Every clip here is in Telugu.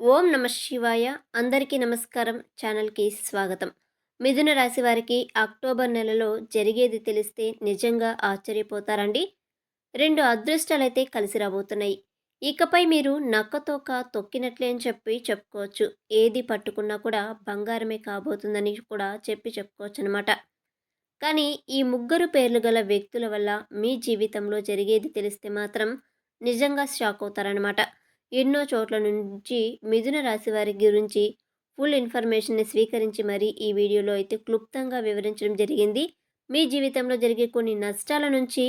ఓం నమ శివాయ. అందరికీ నమస్కారం. ఛానల్కి స్వాగతం. మిథున రాశి వారికి అక్టోబర్ నెలలో జరిగేది తెలిస్తే నిజంగా ఆశ్చర్యపోతారండి. రెండు అదృష్టాలైతే కలిసి రాబోతున్నాయి. ఇకపై మీరు నక్కతోక తొక్కినట్లే అని చెప్పి చెప్పుకోవచ్చు. ఏది పట్టుకున్నా కూడా బంగారమే కాబోతుందని కూడా చెప్పి చెప్పుకోవచ్చు అనమాట కానీ ఈ ముగ్గురు పేర్లు గల వ్యక్తుల వల్ల మీ జీవితంలో జరిగేది తెలిస్తే మాత్రం నిజంగా షాక్ అవుతారనమాట ఎన్నో చోట్ల నుంచి మిథున రాశి వారి గురించి ఫుల్ ఇన్ఫర్మేషన్ని స్వీకరించి మరీ ఈ వీడియోలో అయితే క్లుప్తంగా వివరించడం జరిగింది. మీ జీవితంలో జరిగే కొన్ని నష్టాల నుంచి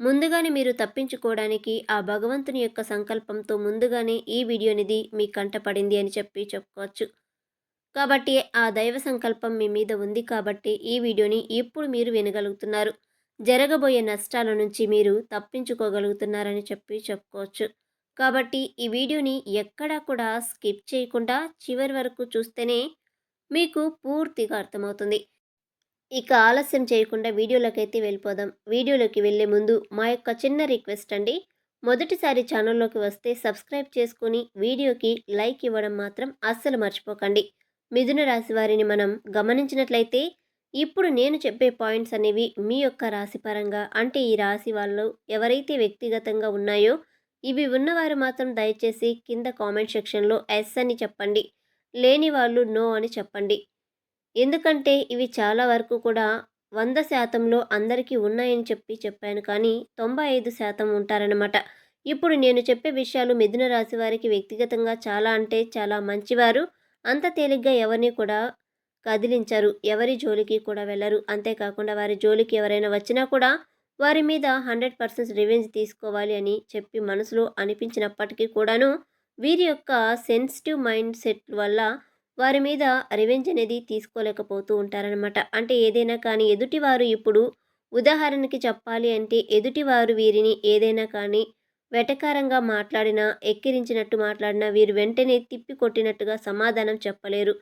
ముందుగానే మీరు తప్పించుకోవడానికి ఆ భగవంతుని యొక్క సంకల్పంతో ముందుగానే ఈ వీడియో అనేది మీ కంటపడింది అని చెప్పి చెప్పుకోవచ్చు. కాబట్టి ఆ దైవ సంకల్పం మీ మీద ఉంది కాబట్టి ఈ వీడియోని ఇప్పుడు మీరు వినగలుగుతున్నారు? జరగబోయే నష్టాల నుంచి మీరు తప్పించుకోగలుగుతున్నారని చెప్పి చెప్పుకోవచ్చు. కాబట్టి ఈ వీడియోని ఎక్కడా కూడా స్కిప్ చేయకుండా చివరి వరకు చూస్తేనే మీకు పూర్తిగా అర్థమవుతుంది. ఇక ఆలస్యం చేయకుండా వీడియోలోకైతే వెళ్ళిపోదాం. వీడియోలోకి వెళ్ళే ముందు మా యొక్క చిన్న రిక్వెస్ట్ అండి. మొదటిసారి ఛానల్లోకి వస్తే సబ్స్క్రైబ్ చేసుకుని వీడియోకి లైక్ ఇవ్వడం మాత్రం అస్సలు మర్చిపోకండి. మిథున రాశి వారిని మనం గమనించినట్లయితే ఇప్పుడు నేను చెప్పే పాయింట్స్ అనేవి మీ యొక్క రాశిపరంగా అంటే ఈ రాశి వాళ్ళు ఎవరైతే వ్యక్తిగతంగా ఉన్నాయో ఇవి ఉన్నవారు మాత్రం దయచేసి కింద కామెంట్ సెక్షన్లో ఎస్ అని చెప్పండి లేని వాళ్ళు నో అని చెప్పండి. ఎందుకంటే ఇవి చాలా వరకు కూడా వంద శాతంలో అందరికీ ఉన్నాయని చెప్పి చెప్పాను కానీ తొంభై ఐదు శాతం ఉంటారనమాట ఇప్పుడు నేను చెప్పే విషయాలు మిథున రాశి వారికి వ్యక్తిగతంగా చాలా అంటే చాలా మంచివారు. అంత తేలిగ్గా ఎవరిని కూడా కదిలించరు ఎవరి జోలికి కూడా వెళ్ళరు. అంతేకాకుండా వారి జోలికి ఎవరైనా వచ్చినా కూడా వారి మీద హండ్రెడ్ పర్సెంట్ రివెంజ్ తీసుకోవాలి అని చెప్పి మనసులో అనిపించినప్పటికీ కూడాను వీరి యొక్క సెన్సిటివ్ మైండ్ సెట్ వల్ల వారి మీద రివెంజ్ అనేది తీసుకోలేకపోతూ ఉంటారనమాట అంటే ఏదైనా కానీ ఎదుటివారు ఇప్పుడు ఉదాహరణకి చెప్పాలి అంటే ఎదుటివారు వీరిని ఏదైనా కానీ వెటకారంగా మాట్లాడినా ఎక్కిరించినట్టు మాట్లాడినా వీరు వెంటనే తిప్పి కొట్టినట్టుగా సమాధానం చెప్పలేరు.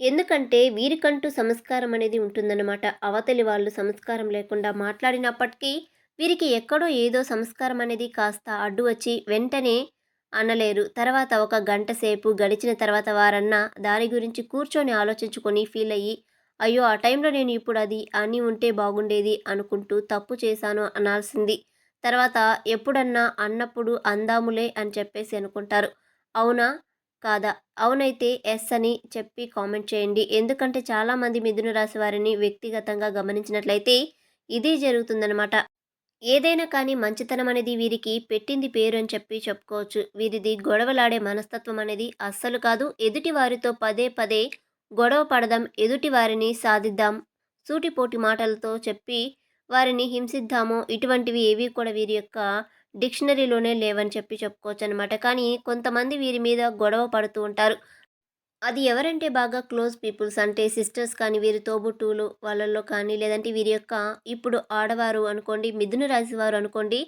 ఎందుకంటే వీరికంటూ సంస్కారం అనేది ఉంటుందన్నమాట. అవతలి వాళ్ళు సంస్కారం లేకుండా మాట్లాడినప్పటికీ వీరికి ఎక్కడో ఏదో సంస్కారం అనేది కాస్త అడ్డు వచ్చి వెంటనే అనలేరు. తర్వాత ఒక గంట సేపు గడిచిన తర్వాత వారన్నా దాని గురించి కూర్చొని ఆలోచించుకొని ఫీల్ అయ్యి అయ్యో ఆ టైంలో నేను ఇప్పుడు అది అని ఉంటే బాగుండేది అనుకుంటూ తప్పు చేశాను అనాల్సింది. తర్వాత ఎప్పుడన్నా అన్నప్పుడు అందాములే అని చెప్పేసి అనుకుంటారు. అవునా? కాదా? అవునైతే ఎస్ అని చెప్పి కామెంట్ చేయండి. ఎందుకంటే చాలామంది మిథున రాశి వారిని వ్యక్తిగతంగా గమనించినట్లయితే ఇదే జరుగుతుందనమాట ఏదైనా కానీ మంచితనం అనేది వీరికి పెట్టింది పేరు అని చెప్పి చెప్పుకోవచ్చు. వీరిది గొడవలాడే మనస్తత్వం అనేది అస్సలు కాదు. ఎదుటి వారితో పదే పదే గొడవ పడదాం ఎదుటి వారిని సాధిద్దాం సూటిపోటి మాటలతో చెప్పి వారిని హింసిద్దామో ఇటువంటివి ఏవి కూడా వీరి యొక్క డిక్షనరీలోనే లేవని చెప్పి చెప్పుకోవచ్చు అనమాట కానీ కొంతమంది వీరి మీద గొడవ పడుతూ ఉంటారు. అది ఎవరంటే బాగా క్లోజ్ పీపుల్స్ అంటే సిస్టర్స్ కానీ వీరి తోబుట్టువులు వాళ్ళల్లో కానీ లేదంటే వీరి యొక్క ఇప్పుడు ఆడవారు అనుకోండి మిథున రాశి వారు అనుకోండి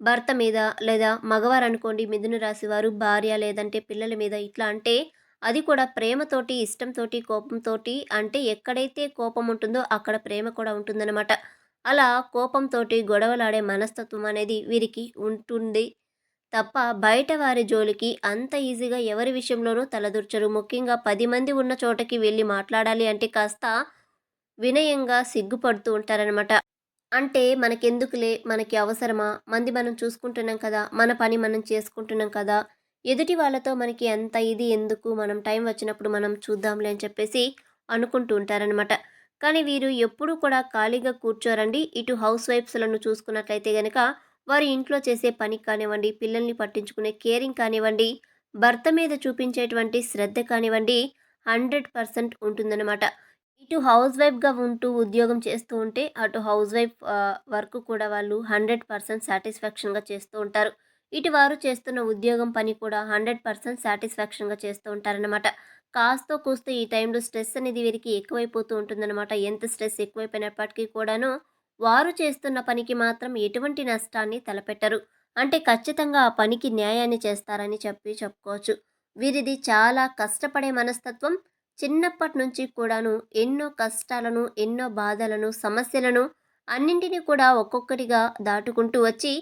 భర్త మీద లేదా మగవారు అనుకోండి మిథున రాశి వారు భార్య లేదంటే పిల్లల మీద ఇట్లా అంటే అది కూడా ప్రేమతోటి ఇష్టంతోటి కోపంతోటి అంటే ఎక్కడైతే కోపం ఉంటుందో అక్కడ ప్రేమ కూడా ఉంటుందన్నమాట. అలా కోపంతోటి గొడవలాడే మనస్తత్వం అనేది వీరికి ఉంటుంది తప్ప బయట వారి జోలికి అంత ఈజీగా ఎవరి విషయంలోనూ తలదూర్చరు. ముఖ్యంగా పది మంది ఉన్న చోటకి వెళ్ళి మాట్లాడాలి అంటే కాస్త వినయంగా సిగ్గుపడుతూ ఉంటారనమాట అంటే మనకెందుకులే? మనకి అవసరమా? మంది మనం చూసుకుంటున్నాం కదా? మన పని మనం చేసుకుంటున్నాం కదా? ఎదుటి వాళ్ళతో మనకి అంత ఇది ఎందుకు? మనం టైం వచ్చినప్పుడు మనం చూద్దాంలే అని చెప్పేసి అనుకుంటూ ఉంటారనమాట కానీ వీరు ఎప్పుడూ కూడా ఖాళీగా కూర్చోరండి. ఇటు హౌస్ వైఫ్స్లను చూసుకున్నట్లయితే కనుక వారి ఇంట్లో చేసే పని కానివ్వండి పిల్లల్ని పట్టించుకునే కేరింగ్ కానివ్వండి భర్త మీద చూపించేటువంటి శ్రద్ధ కానివ్వండి హండ్రెడ్ పర్సెంట్ ఉంటుందన్నమాట. ఇటు హౌస్ వైఫ్గా ఉంటూ ఉద్యోగం చేస్తూ ఉంటే అటు హౌస్ వైఫ్ వర్క్ కూడా వాళ్ళు హండ్రెడ్ పర్సెంట్ సాటిస్ఫాక్షన్గా చేస్తూ ఉంటారు. ఇటు వారు చేస్తున్న ఉద్యోగం పని కూడా హండ్రెడ్ పర్సెంట్ సాటిస్ఫాక్షన్గా చేస్తూ ఉంటారనమాట కాస్తో కూస్తూ ఈ టైంలో స్ట్రెస్ అనేది వీరికి ఎక్కువైపోతూ ఉంటుందన్నమాట. ఎంత స్ట్రెస్ ఎక్కువైపోయినప్పటికీ కూడాను వారు చేస్తున్న పనికి మాత్రం ఎటువంటి నష్టాన్ని తలపెట్టరు. అంటే ఖచ్చితంగా ఆ పనికి న్యాయాన్ని చేస్తారని చెప్పి చెప్పుకోవచ్చు. వీరిది చాలా కష్టపడే మనస్తత్వం. చిన్నప్పటి నుంచి కూడాను ఎన్నో కష్టాలను ఎన్నో బాధలను సమస్యలను అన్నింటినీ కూడా ఒక్కొక్కటిగా దాటుకుంటూ వచ్చి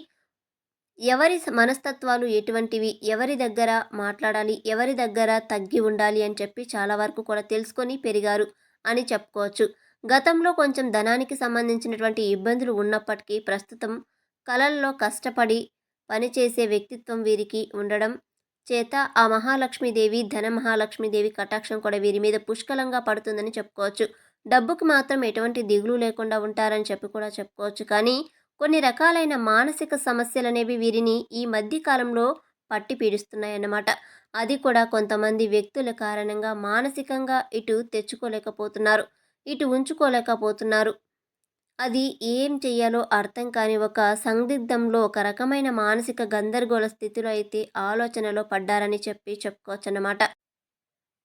ఎవరి మనస్తత్వాలు ఎటువంటివి, ఎవరి దగ్గర మాట్లాడాలి, ఎవరి దగ్గర తగ్గి ఉండాలి అని చెప్పి చాలా వరకు కూడా తెలుసుకొని పెరిగారు అని చెప్పుకోవచ్చు. గతంలో కొంచెం ధనానికి సంబంధించినటువంటి ఇబ్బందులు ఉన్నప్పటికీ ప్రస్తుతం కళల్లో కష్టపడి పనిచేసే వ్యక్తిత్వం వీరికి ఉండడం చేత ఆ మహాలక్ష్మీదేవి ధన మహాలక్ష్మీదేవి కటాక్షం కూడా వీరి మీద పుష్కలంగా పడుతుందని చెప్పుకోవచ్చు. డబ్బుకి మాత్రం ఎటువంటి దిగులు లేకుండా ఉంటారని చెప్పి కూడా చెప్పుకోవచ్చు. కానీ కొన్ని రకాలైన మానసిక సమస్యలు అనేవి వీరిని ఈ మధ్య కాలంలో పట్టి పీడిస్తున్నాయన్నమాట. అది కూడా కొంతమంది వ్యక్తుల కారణంగా మానసికంగా ఇటు తెచ్చుకోలేకపోతున్నారు. ఇటు ఉంచుకోలేకపోతున్నారు. అది ఏం చెయ్యాలో అర్థం కాని ఒక సందిగ్ధంలో ఒక రకమైన మానసిక గందరగోళ స్థితిలో అయితే ఆలోచనలో పడ్డారని చెప్పి చెప్పుకోవచ్చన్నమాట.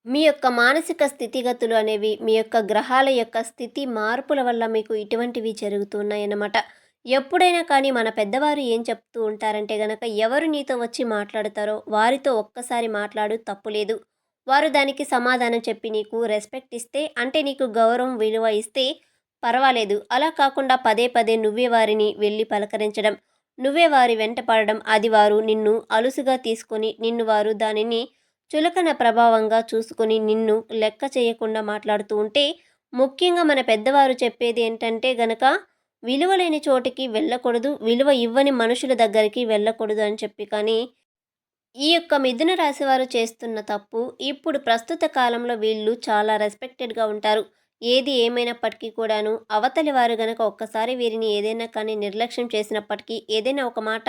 మీ యొక్క మానసిక స్థితిగతులు అనేవి మీ యొక్క గ్రహాల యొక్క స్థితి మార్పుల వల్ల మీకు ఇటువంటివి జరుగుతున్నాయన్నమాట. ఎప్పుడైనా కానీ మన పెద్దవారు ఏం చెప్తూ ఉంటారంటే గనక ఎవరు నీతో వచ్చి మాట్లాడతారో వారితో ఒక్కసారి మాట్లాడు తప్పులేదు. వారు దానికి సమాధానం చెప్పి నీకు రెస్పెక్ట్ ఇస్తే అంటే నీకు గౌరవం, విలువ ఇస్తే పర్వాలేదు. అలా కాకుండా పదే పదే నువ్వే వారిని వెళ్ళి పలకరించడం, నువ్వే వారి వెంట పడడం అది వారు నిన్ను అలుసుగా తీసుకొని నిన్ను వారు దానిని చులకన ప్రభావంగా చూసుకొని నిన్ను లెక్క చేయకుండా మాట్లాడుతూ ఉంటే ముఖ్యంగా మన పెద్దవారు చెప్పేది ఏంటంటే గనక విలువ లేని చోటికి వెళ్ళకూడదు. విలువ ఇవ్వని మనుషుల దగ్గరికి వెళ్ళకూడదు అని చెప్పి కానీ ఈ యొక్క మిథున రాశి వారు చేస్తున్న తప్పు ఇప్పుడు ప్రస్తుత కాలంలో వీళ్ళు చాలా రెస్పెక్టెడ్‌గా ఉంటారు. ఏది ఏమైనప్పటికీ కూడాను అవతలి వారు గనక ఒక్కసారి వీరిని ఏదైనా కానీ నిర్లక్ష్యం చేసినప్పటికీ, ఏదైనా ఒక మాట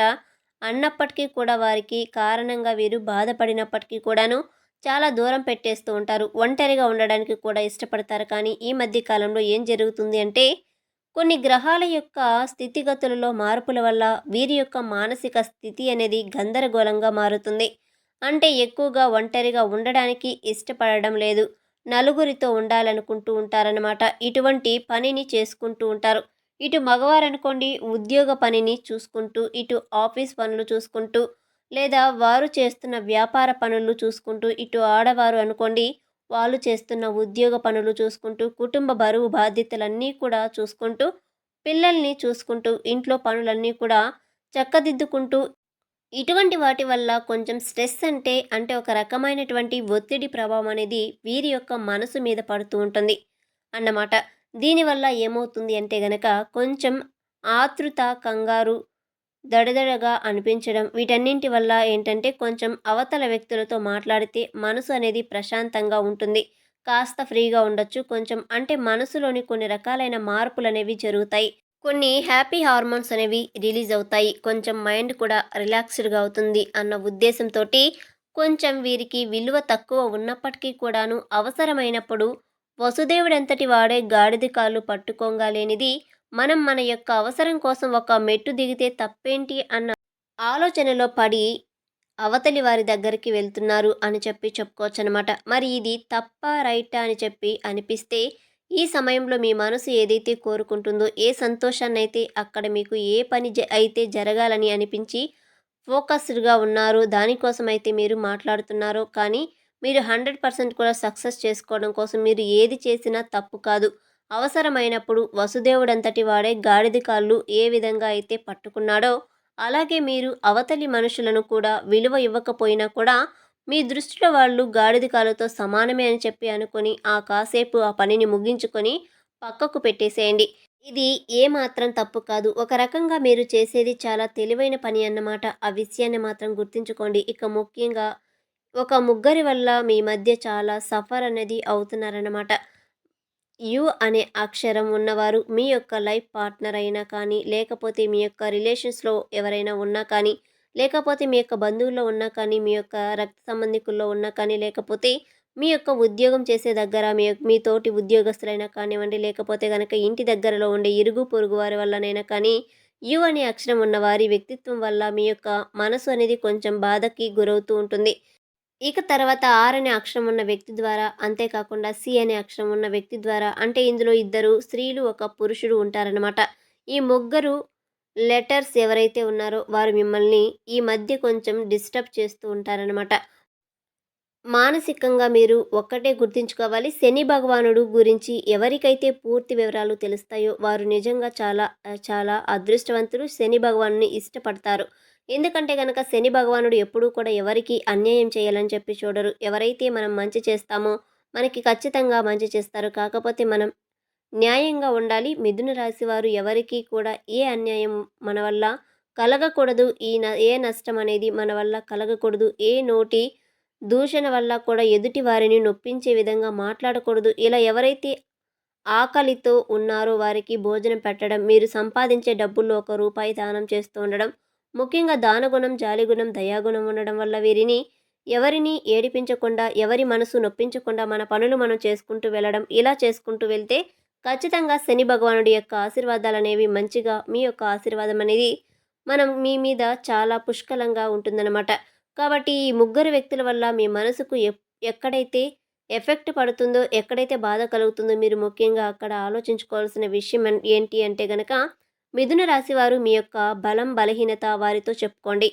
అన్నప్పటికీ కూడా వారికి కారణంగా వీరు బాధపడినప్పటికీ కూడాను చాలా దూరం పెట్టేస్తూ ఉంటారు. ఒంటరిగా ఉండడానికి కూడా ఇష్టపడతారు. కానీ ఈ మధ్య కాలంలో ఏం జరుగుతుంది అంటే కొన్ని గ్రహాల యొక్క స్థితిగతులలో మార్పుల వల్ల వీరి యొక్క మానసిక స్థితి అనేది గందరగోళంగా మారుతుంది. అంటే ఎక్కువగా ఒంటరిగా ఉండడానికి ఇష్టపడడం లేదు. నలుగురితో ఉండాలనుకుంటూ ఉంటారనమాట. ఇటువంటి పనిని చేసుకుంటూ ఉంటారు. ఇటు మగవారనుకోండి ఉద్యోగ పనిని చూసుకుంటూ, ఇటు ఆఫీస్ పనులు చూసుకుంటూ, లేదా వారు చేస్తున్న వ్యాపార పనులు చూసుకుంటూ, ఇటు ఆడవారు అనుకోండి వాళ్ళు చేస్తున్న ఉద్యోగ పనులు చూసుకుంటూ, కుటుంబ బరువు బాధ్యతలన్నీ కూడా చూసుకుంటూ, పిల్లల్ని చూసుకుంటూ, ఇంట్లో పనులన్నీ కూడా చక్కదిద్దుకుంటూ ఇటువంటి వాటి వల్ల కొంచెం స్ట్రెస్ అంటే, అంటే ఒక రకమైనటువంటి ఒత్తిడి ప్రభావం అనేది వీరి యొక్క మనసు మీద పడుతూ ఉంటుంది అన్నమాట. దీనివల్ల ఏమవుతుంది అంటే గనక కొంచెం ఆతృత, కంగారు, దడదడగా అనిపించడం వీటన్నింటి వల్ల ఏంటంటే కొంచెం అవతల వ్యక్తులతో మాట్లాడితే మనసు అనేది ప్రశాంతంగా ఉంటుంది. కాస్త ఫ్రీగా ఉండొచ్చు. కొంచెం అంటే మనసులోని కొన్ని రకాలైన మార్పులు అనేవి జరుగుతాయి. కొన్ని హ్యాపీ హార్మోన్స్ అనేవి రిలీజ్ అవుతాయి. కొంచెం మైండ్ కూడా రిలాక్స్‌డ్‌గా అవుతుంది అన్న ఉద్దేశంతోటి కొంచెం వీరికి విలువ తక్కువ ఉన్నప్పటికీ కూడాను అవసరమైనప్పుడు వసుదేవుడంతటి వాడే గాడిద కాళ్ళు పట్టుకోంగా లేనిది మనం మన యొక్క అవసరం కోసం ఒక మెట్టు దిగితే తప్పేంటి అన్న ఆలోచనలో పడి అవతలి వారి దగ్గరికి వెళ్తున్నారు అని చెప్పి చెప్పుకోవచ్చనమాట. మరి ఇది తప్ప రైటా? అని చెప్పి అనిపిస్తే ఈ సమయంలో మీ మనసు ఏదైతే కోరుకుంటుందో, ఏ సంతోషాన్ని అయితే అక్కడ మీకు ఏ పని జ అయితే జరగాలని అనిపించి ఫోకస్డ్‌గా ఉన్నారో, దానికోసమైతే మీరు మాట్లాడుతున్నారో కానీ మీరు 100% కూడా సక్సెస్ చేసుకోవడం కోసం మీరు ఏది చేసినా తప్పు కాదు. అవసరమైనప్పుడు వసుదేవుడంతటి వాడే గాడిద కాళ్ళు ఏ విధంగా అయితే పట్టుకున్నాడో, అలాగే మీరు అవతలి మనుషులను కూడా విలువ ఇవ్వకపోయినా కూడా మీ దృష్టిలో వాళ్ళు గాడిద కాళ్ళతో సమానమే అని చెప్పి అనుకొని ఆ కాసేపు ఆ పనిని ముగించుకొని పక్కకు పెట్టేసేయండి. ఇది ఏమాత్రం తప్పు కాదు. ఒక రకంగా మీరు చేసేది చాలా తెలివైన పని అన్నమాట. ఆ విషయాన్ని మాత్రం గుర్తుంచుకోండి. ఇక ముఖ్యంగా ఒక ముగ్గురి వల్ల మీ మధ్య చాలా సఫర్ అనేది అవుతున్నారన్నమాట. యు అనే అక్షరం ఉన్నవారు మీ యొక్క లైఫ్ పార్ట్నర్ అయినా కానీ, లేకపోతే మీ యొక్క రిలేషన్స్‌లో ఎవరైనా ఉన్నా కానీ, లేకపోతే మీ యొక్క బంధువుల్లో ఉన్నా కానీ, మీ యొక్క రక్త సంబంధికుల్లో ఉన్నా కానీ, లేకపోతే మీ యొక్క ఉద్యోగం చేసే దగ్గర మీ మీ తోటి ఉద్యోగస్తులైనా కానివ్వండి, లేకపోతే కనుక ఇంటి దగ్గరలో ఉండే ఇరుగు పొరుగు వారి వల్లనైనా కానీ, యు అనే అక్షరం ఉన్న వారి వ్యక్తిత్వం వల్ల మీ యొక్క మనసు అనేది కొంచెం బాధకి గురవుతూ ఉంటుంది. ఇక తర్వాత ఆర్ అనే అక్షరం ఉన్న వ్యక్తి ద్వారా, అంతేకాకుండా సి అనే అక్షరం ఉన్న వ్యక్తి ద్వారా అంటే ఇందులో ఇద్దరు స్త్రీలు, ఒక పురుషుడు ఉంటారనమాట. ఈ ముగ్గురు లెటర్స్ ఎవరైతే ఉన్నారో వారు మిమ్మల్ని ఈ మధ్య కొంచెం డిస్టర్బ్ చేస్తూ ఉంటారనమాట. మానసికంగా మీరు ఒక్కటే గుర్తుంచుకోవాలి. శని భగవానుడు గురించి ఎవరికైతే పూర్తి వివరాలు తెలుస్తాయో వారు నిజంగా చాలా చాలా అదృష్టవంతులు. శని భగవాను ఇష్టపడతారు. ఎందుకంటే కనుక శని భగవానుడు ఎప్పుడూ కూడా ఎవరికీ అన్యాయం చేయాలని చెప్పి చూడరు. ఎవరైతే మనం మంచి చేస్తామో మనకి ఖచ్చితంగా మంచి చేస్తారు. కాకపోతే మనం న్యాయంగా ఉండాలి. మిథున రాశి వారు ఎవరికీ కూడా ఏ అన్యాయం మన వల్ల కలగకూడదు. ఈ న ఏ నష్టం అనేది మన వల్ల కలగకూడదు. ఏ నోటి దూషణ వల్ల కూడా ఎదుటి వారిని నొప్పించే విధంగా మాట్లాడకూడదు. ఇలా ఎవరైతే ఆకలితో ఉన్నారో వారికి భోజనం పెట్టడం మీరు సంపాదించే డబ్బుల్లో ఒక రూపాయి దానం చేస్తూ ఉండడం ముఖ్యంగా దానగుణం జాలిగుణం దయాగుణం ఉండడం వల్ల వీరిని ఎవరిని ఏడిపించకుండా ఎవరి మనసు నొప్పించకుండా మన పనులు మనం చేసుకుంటూ వెళ్ళడం ఇలా చేసుకుంటూ వెళ్తే ఖచ్చితంగా శని భగవానుడి యొక్క ఆశీర్వాదాలు అనేవి మంచిగా మీ యొక్క ఆశీర్వాదం అనేది మనం మీ మీద చాలా పుష్కలంగా ఉంటుందన్నమాట. కాబట్టి ఈ ముగ్గురు వ్యక్తుల వల్ల మీ మనసుకు ఎక్కడైతే ఎఫెక్ట్ పడుతుందో ఎక్కడైతే బాధ కలుగుతుందో మీరు ముఖ్యంగా అక్కడ ఆలోచించుకోవాల్సిన విషయం ఏంటి అంటే గనక మిథున రాశి వారు మీ యొక్క బలం బలహీనత వారితో చెప్పుకోండి.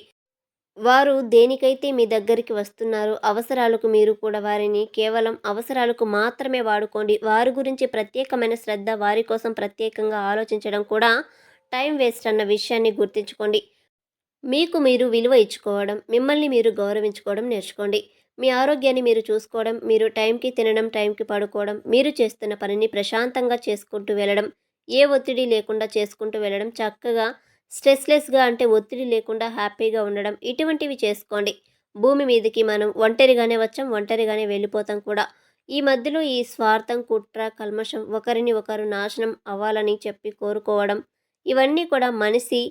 వారు దేనికైతే మీ దగ్గరికి వస్తున్నారో అవసరాలకు మీరు కూడా వారిని కేవలం అవసరాలకు మాత్రమే వాడుకోండి. వారి గురించి ప్రత్యేకమైన శ్రద్ధ వారి కోసం ప్రత్యేకంగా ఆలోచించడం కూడా టైం వేస్ట్ అన్న విషయాన్ని గుర్తుంచుకోండి. మీకు మీరు విలువ ఇచ్చుకోవడం మిమ్మల్ని మీరు గౌరవించుకోవడం నేర్చుకోండి. మీ ఆరోగ్యాన్ని మీరు చూసుకోవడం మీరు టైంకి తినడం టైంకి పడుకోవడం మీరు చేస్తున్న పనిని ప్రశాంతంగా చేసుకుంటూ వెళ్ళడం ఏ ఒత్తిడి లేకుండా చేసుకుంటూ వెళ్ళడం చక్కగా స్ట్రెస్లెస్గా అంటే ఒత్తిడి లేకుండా హ్యాపీగా ఉండడం ఇటువంటివి చేసుకోండి. భూమి మీదకి మనం ఒంటరిగానే వచ్చాం ఒంటరిగానే వెళ్ళిపోతాం కూడా. ఈ మధ్యలో ఈ స్వార్థం కుట్ర కల్మషం ఒకరిని ఒకరు నాశనం అవ్వాలని చెప్పి కోరుకోవడం ఇవన్నీ కూడా మనిషి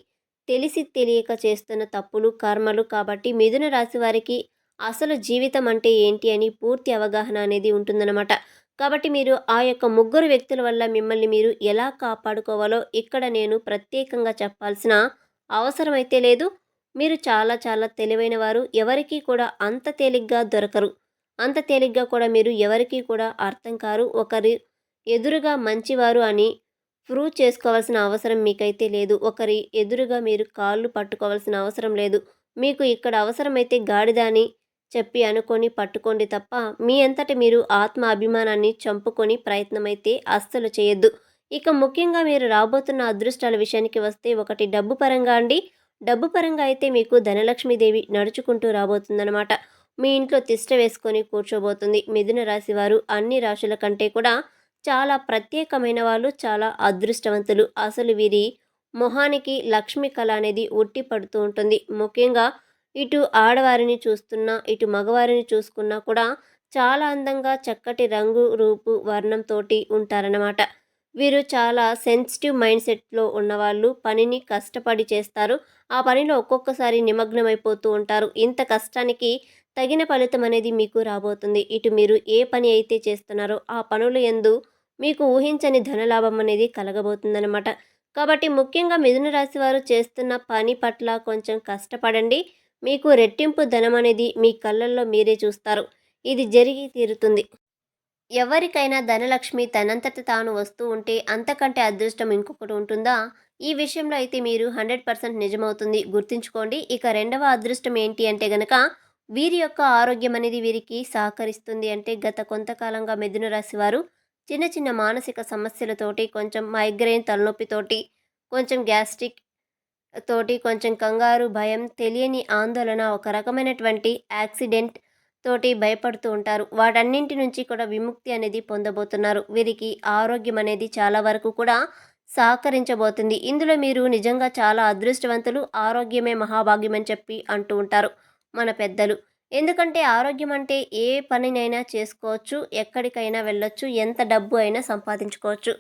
తెలిసి తెలియక చేస్తున్న తప్పులు కర్మలు కాబట్టి మిథున రాశి వారికి అసలు జీవితం అంటే ఏంటి అని పూర్తి అవగాహన అనేది ఉంటుందన్నమాట. కాబట్టి మీరు ఆ యొక్క ముగ్గురు వ్యక్తుల వల్ల మిమ్మల్ని మీరు ఎలా కాపాడుకోవాలో ఇక్కడ నేను ప్రత్యేకంగా చెప్పాల్సిన అవసరం అయితే లేదు. మీరు చాలా చాలా తెలివైన వారు. ఎవరికీ కూడా అంత తేలిగ్గా దొరకరు. అంత తేలిగ్గా కూడా మీరు ఎవరికీ కూడా అర్థం కారు. ఒకరి ఎదురుగా మంచివారు అని ప్రూవ్ చేసుకోవాల్సిన అవసరం మీకైతే లేదు. ఒకరి ఎదురుగా మీరు కాళ్ళు పట్టుకోవాల్సిన అవసరం లేదు. మీకు ఇక్కడ అవసరమైతే గాడిదాని చెప్పి అనుకొని పట్టుకోండి తప్ప మీ అంతటి మీరు ఆత్మ అభిమానాన్ని చంపుకొని ప్రయత్నమైతే అస్సలు చేయొద్దు. ఇక ముఖ్యంగా మీరు రాబోతున్న అదృష్టాల విషయానికి వస్తే ఒకటి డబ్బు పరంగా అండి. డబ్బు పరంగా అయితే మీకు ధనలక్ష్మీదేవి నడుచుకుంటూ రాబోతుందనమాట మీ ఇంట్లో తిష్ట వేసుకొని కూర్చోబోతుంది. మిథున రాశి వారు అన్ని రాశుల కంటే కూడా చాలా ప్రత్యేకమైన వాళ్ళు చాలా అదృష్టవంతులు. అసలు వీరి మొహానికి లక్ష్మీ కళ అనేది ఉట్టి పడుతూ ఉంటుంది. ముఖ్యంగా ఇటు ఆడవారిని చూస్తున్నా ఇటు మగవారిని చూసుకున్నా కూడా చాలా అందంగా చక్కటి రంగు రూపు వర్ణంతోటి ఉంటారన్నమాట. వీరు చాలా సెన్సిటివ్ మైండ్ సెట్లో ఉన్నవాళ్ళు పనిని కష్టపడి చేస్తారు. ఆ పనిలో ఒక్కొక్కసారి నిమగ్నమైపోతూ ఉంటారు. ఇంత కష్టానికి తగిన ఫలితం అనేది మీకు రాబోతుంది. ఇటు మీరు ఏ పని అయితే చేస్తున్నారో ఆ పనులు ఎందు మీకు ఊహించని ధనలాభం అనేది కలగబోతుందన్నమాట. కాబట్టి ముఖ్యంగా మిథున రాశి వారు చేస్తున్న పని పట్ల కొంచెం కష్టపడండి. మీకు రెట్టింపు ధనం అనేది మీ కళ్ళల్లో మీరే చూస్తారు. ఇది జరిగి తీరుతుంది. ఎవరికైనా ధనలక్ష్మి తనంతట తాను వస్తూ ఉంటే అంతకంటే అదృష్టం ఇంకొకటి ఉంటుందా? ఈ విషయంలో అయితే మీరు హండ్రెడ్ పర్సెంట్ నిజమవుతుంది. గుర్తుంచుకోండి ఇక రెండవ అదృష్టం ఏంటి అంటే గనక వీరి యొక్క ఆరోగ్యం అనేది వీరికి సహకరిస్తుంది అంటే గత కొంతకాలంగా మిథున రాశి వారు చిన్న చిన్న మానసిక సమస్యలతోటి కొంచెం మైగ్రెయిన్ తలనొప్పితోటి కొంచెం గ్యాస్ట్రిక్ తోటి కొంచెం కంగారు భయం తెలియని ఆందోళన ఒక రకమైనటువంటి యాక్సిడెంట్ తోటి భయపడుతూ ఉంటారు. వాటన్నింటి నుంచి కూడా విముక్తి అనేది పొందబోతున్నారు. వీరికి ఆరోగ్యం అనేది చాలా వరకు కూడా సహకరించబోతుంది. ఇందులో మీరు నిజంగా చాలా అదృష్టవంతులు ఆరోగ్యమే మహాభాగ్యం అని చెప్పి అంటూ ఉంటారు మన పెద్దలు. ఎందుకంటే ఆరోగ్యం అంటే ఏ పనినైనా చేసుకోవచ్చు ఎక్కడికైనా వెళ్ళొచ్చు ఎంత డబ్బు అయినా సంపాదించుకోవచ్చు.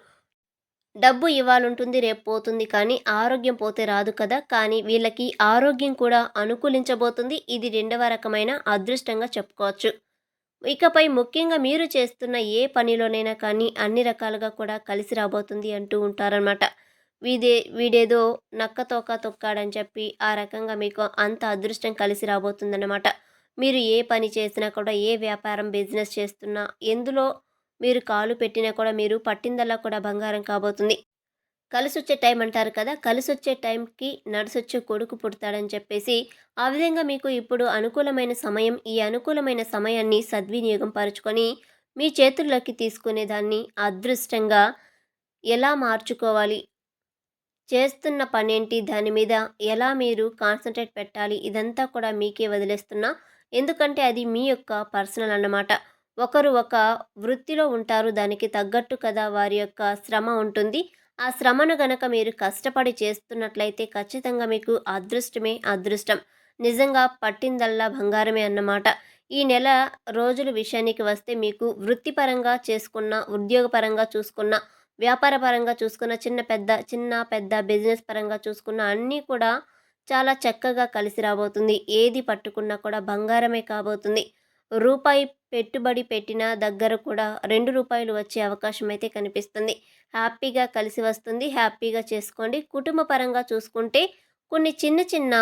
డబ్బు ఇవ్వాలంటుంది రేపు పోతుంది కానీ ఆరోగ్యం పోతే రాదు కదా. కానీ వీళ్ళకి ఆరోగ్యం కూడా అనుకూలించబోతుంది. ఇది రెండవ రకమైన అదృష్టంగా చెప్పుకోవచ్చు. ఇకపై ముఖ్యంగా మీరు చేస్తున్న ఏ పనిలోనైనా కానీ అన్ని రకాలుగా కూడా కలిసి రాబోతుంది అంటూ ఉంటారనమాట వీదే వీడేదో నక్క తోక తొక్కాడని చెప్పి ఆ రకంగా మీకు అంత అదృష్టం కలిసి రాబోతుందన్నమాట. మీరు ఏ పని చేసినా కూడా ఏ వ్యాపారం బిజినెస్ చేస్తున్నా ఎందులో మీరు కాలు పెట్టినా కూడా మీరు పట్టిందల్లా కూడా బంగారం కాబోతుంది. కలిసొచ్చే టైం అంటారు కదా కలిసొచ్చే టైంకి నడిసొచ్చే కొడుకు పుడతాడని చెప్పేసి ఆ విధంగా మీకు ఇప్పుడు అనుకూలమైన సమయం ఈ అనుకూలమైన సమయాన్ని సద్వినియోగం పరుచుకొని మీ చేతుల్లోకి తీసుకునే దాన్ని అదృష్టంగా ఎలా మార్చుకోవాలి? చేస్తున్న పనేంటి? దాని మీద ఎలా మీరు కాన్సన్ట్రేట్ పెట్టాలి? ఇదంతా కూడా మీకే వదిలేస్తున్నా. ఎందుకంటే అది మీ యొక్క పర్సనల్ అన్నమాట. ఒకరు ఒక వృత్తిలో ఉంటారు. దానికి తగ్గట్టు కదా వారి యొక్క శ్రమ ఉంటుంది. ఆ శ్రమను గనక మీరు కష్టపడి చేస్తున్నట్లయితే ఖచ్చితంగా మీకు అదృష్టమే అదృష్టం. నిజంగా పట్టిందల్లా బంగారమే అన్నమాట. ఈ నెల రోజుల విషయానికి వస్తే మీకు వృత్తిపరంగా చేసుకున్న ఉద్యోగపరంగా చూసుకున్న వ్యాపార పరంగా చూసుకున్న చిన్న పెద్ద చిన్న పెద్ద బిజినెస్ పరంగా చూసుకున్న అన్నీ కూడా చాలా చక్కగా కలిసి రాబోతుంది. ఏది పట్టుకున్నా కూడా బంగారమే కాబోతుంది. రూపాయి పెట్టుబడి పెట్టిన దగ్గర కూడా రెండు రూపాయలు వచ్చే అవకాశం అయితే కనిపిస్తుంది. హ్యాపీగా కలిసి వస్తుంది. హ్యాపీగా చేసుకోండి. కుటుంబ పరంగా చూసుకుంటే కొన్ని చిన్న చిన్న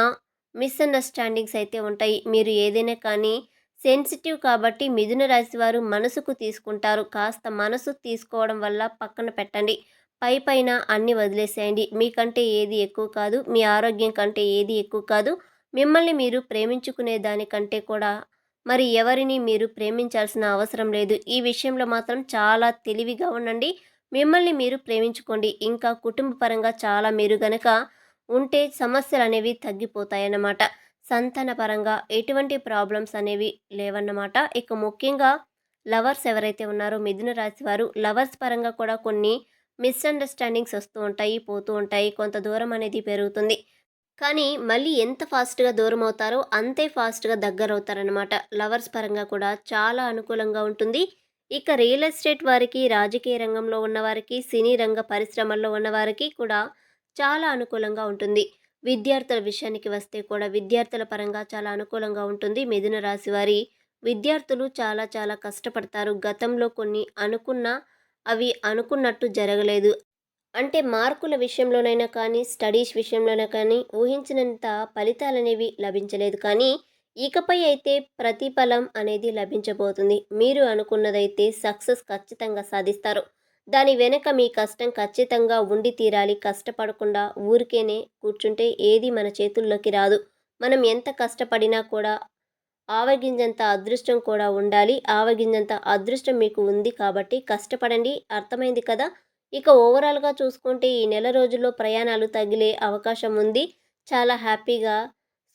మిస్అండర్స్టాండింగ్స్ అయితే ఉంటాయి. మీరు ఏదైనా కానీ సెన్సిటివ్ కాబట్టి మిథున రాశి వారు మనసుకు తీసుకుంటారు. కాస్త మనసు తీసుకోవడం వల్ల పక్కన పెట్టండి. పై పైన అన్ని వదిలేసేయండి. మీకంటే ఏది ఎక్కువ కాదు. మీ ఆరోగ్యం కంటే ఏది ఎక్కువ కాదు. మిమ్మల్ని మీరు ప్రేమించుకునే దానికంటే కూడా మరి ఎవరిని మీరు ప్రేమించాల్సిన అవసరం లేదు. ఈ విషయంలో మాత్రం చాలా తెలివిగా ఉండండి. మిమ్మల్ని మీరు ప్రేమించుకోండి. ఇంకా కుటుంబ పరంగా చాలా మీరు గనక ఉంటే సమస్యలు అనేవి తగ్గిపోతాయన్నమాట. సంతాన పరంగా ఎటువంటి ప్రాబ్లమ్స్ అనేవి లేవన్నమాట. ఇక ముఖ్యంగా లవర్స్ ఎవరైతే ఉన్నారో మిథున రాశి వారు లవర్స్ పరంగా కూడా కొన్ని మిస్అండర్స్టాండింగ్స్ వస్తూ ఉంటాయి పోతూ ఉంటాయి. కొంత దూరం అనేది పెరుగుతుంది. కానీ మళ్ళీ ఎంత ఫాస్ట్గా దూరం అవుతారో అంతే ఫాస్ట్గా దగ్గర అవుతారనమాట లవర్స్ పరంగా కూడా చాలా అనుకూలంగా ఉంటుంది. ఇక రియల్ ఎస్టేట్ వారికి రాజకీయ రంగంలో ఉన్నవారికి సినీ రంగ పరిశ్రమల్లో ఉన్నవారికి కూడా చాలా అనుకూలంగా ఉంటుంది. విద్యార్థుల విషయానికి వస్తే కూడా విద్యార్థుల పరంగా చాలా అనుకూలంగా ఉంటుంది. మిథున రాశి వారి విద్యార్థులు చాలా చాలా కష్టపడతారు. గతంలో కొన్ని అనుకున్న అవి అనుకున్నట్టు జరగలేదు. అంటే మార్కుల విషయంలోనైనా కానీ స్టడీస్ విషయంలోనైనా కానీ ఊహించినంత ఫలితాలనేవి లభించలేదు. కానీ ఇకపై అయితే ప్రతిఫలం అనేది లభించబోతుంది. మీరు అనుకున్నదైతే సక్సెస్ ఖచ్చితంగా సాధిస్తారు. దాని వెనక మీ కష్టం ఖచ్చితంగా ఉండి తీరాలి. కష్టపడకుండా ఊరికేనే కూర్చుంటే ఏది మన చేతుల్లోకి రాదు. మనం ఎంత కష్టపడినా కూడా ఆవగింజంత అదృష్టం కూడా ఉండాలి. ఆవగింజంత అదృష్టం మీకు ఉంది కాబట్టి కష్టపడండి. అర్థమైంది కదా? ఇక ఓవరాల్గా చూసుకుంటే ఈ నెల రోజుల్లో ప్రయాణాలు తగిలే అవకాశం ఉంది. చాలా హ్యాపీగా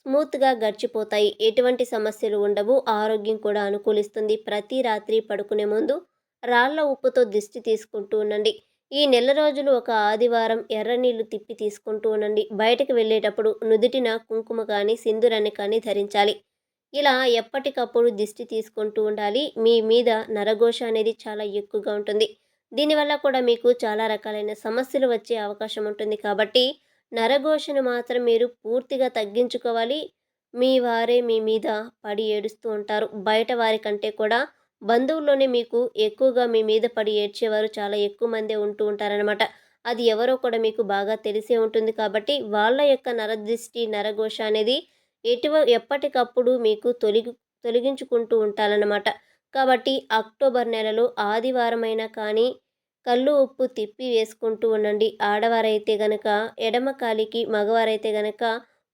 స్మూత్గా గడిచిపోతాయి. ఎటువంటి సమస్యలు ఉండవు. ఆరోగ్యం కూడా అనుకూలిస్తుంది. ప్రతి రాత్రి పడుకునే ముందు రాళ్ళ ఉప్పుతో దిష్టి తీసుకుంటూ ఉండండి. ఈ నెల రోజులు ఒక ఆదివారం ఎర్ర నీళ్ళు తిప్పి తీసుకుంటూ ఉండండి. బయటకు వెళ్ళేటప్పుడు నుదుటిన కుంకుమ కానీ సింధురాన్ని కానీ ధరించాలి. ఇలా ఎప్పటికప్పుడు దిష్టి తీసుకుంటూ ఉండాలి. మీ మీద నరఘోష అనేది చాలా ఎక్కువగా ఉంటుంది. దీనివల్ల కూడా మీకు చాలా రకాలైన సమస్యలు వచ్చే అవకాశం ఉంటుంది. కాబట్టి నరఘోషను మాత్రం మీరు పూర్తిగా తగ్గించుకోవాలి. మీ వారే మీ మీద పడి ఏడుస్తూ ఉంటారు. బయట వారి కంటే కూడా బంధువుల్లోనే మీకు ఎక్కువగా మీ మీద పడి ఏడ్చేవారు చాలా ఎక్కువ మందే ఉంటూ ఉంటారనమాట అది ఎవరో కూడా మీకు బాగా తెలిసే ఉంటుంది. కాబట్టి వాళ్ళ యొక్క నరదృష్టి నరఘోష అనేది ఎటువ ఎప్పటికప్పుడు మీకు తొలగి తొలగించుకుంటూ ఉంటారనమాట కాబట్టి అక్టోబర్ నెలలో ఆదివారమైనా కానీ కళ్ళు ఉప్పు తిప్పి వేసుకుంటూ ఉండండి. ఆడవారైతే గనక ఎడమ కాలికి మగవారైతే గనక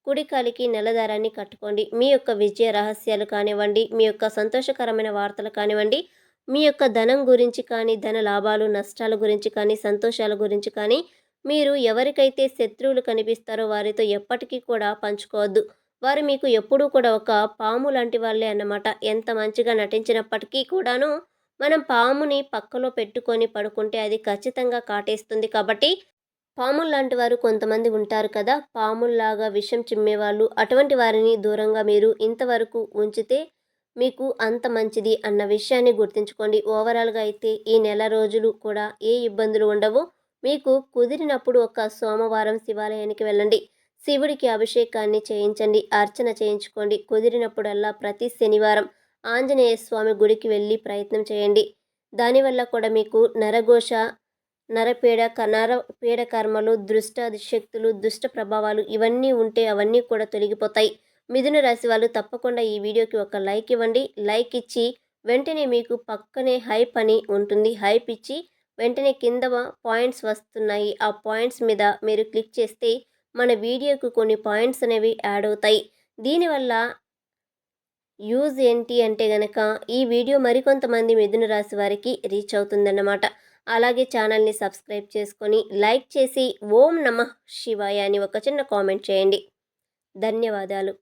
కుడి కాలికి నెలదారాన్ని కట్టుకోండి. మీ యొక్క విజయ రహస్యాలు కానివ్వండి మీ యొక్క సంతోషకరమైన వార్తలు కానివ్వండి మీ యొక్క ధనం గురించి కానీ ధన లాభాలు నష్టాల గురించి కానీ సంతోషాల గురించి కానీ మీరు ఎవరికైతే శత్రువులు కనిపిస్తారో వారితో ఎప్పటికీ కూడా పంచుకోవద్దు. వారు మీకు ఎప్పుడూ కూడా ఒక పాము లాంటి వాళ్ళే అన్నమాట. ఎంత మంచిగా నటించినప్పటికీ కూడాను మనం పాముని పక్కలో పెట్టుకొని పడుకుంటే అది ఖచ్చితంగా కాటేస్తుంది. కాబట్టి పాములు లాంటి వారు కొంతమంది ఉంటారు కదా పాముల్లాగా విషం చిమ్మేవాళ్ళు అటువంటి వారిని దూరంగా మీరు ఇంతవరకు ఉంచితే మీకు అంత మంచిది అన్న విషయాన్ని గుర్తుంచుకోండి. ఓవరాల్గా అయితే ఈ నెల రోజులు కూడా ఏ ఇబ్బందులు ఉండవు. మీకు కుదిరినప్పుడు ఒక సోమవారం శివాలయానికి వెళ్ళండి. శివుడికి అభిషేకాన్ని చేయించండి అర్చన చేయించుకోండి. కుదిరినప్పుడల్లా ప్రతి శనివారం ఆంజనేయ స్వామి గుడికి వెళ్ళి ప్రయత్నం చేయండి. దానివల్ల కూడా మీకు నరఘోష నరపీడ నరపీడ కర్మలు దృష్ట శక్తులు దుష్ట ప్రభావాలు ఇవన్నీ ఉంటే అవన్నీ కూడా తొలగిపోతాయి. మిథున రాశి వాళ్ళు తప్పకుండా ఈ వీడియోకి ఒక లైక్ ఇవ్వండి. లైక్ ఇచ్చి వెంటనే మీకు పక్కనే హైప్ అని ఉంటుంది. హైప్ ఇచ్చి వెంటనే కింద పాయింట్స్ వస్తున్నాయి. ఆ పాయింట్స్ మీద మీరు క్లిక్ చేస్తే మన వీడియోకు కొన్ని పాయింట్స్ అనేవి యాడ్ అవుతాయి. దీనివల్ల యూజ్ ఏంటి అంటే గనక ఈ వీడియో మరికొంతమంది మిథున రాశి వారికి రీచ్ అవుతుందన్నమాట. అలాగే ఛానల్ని సబ్స్క్రైబ్ చేసుకొని లైక్ చేసి ఓం నమ శివాయ అని ఒక చిన్న కామెంట్ చేయండి. ధన్యవాదాలు.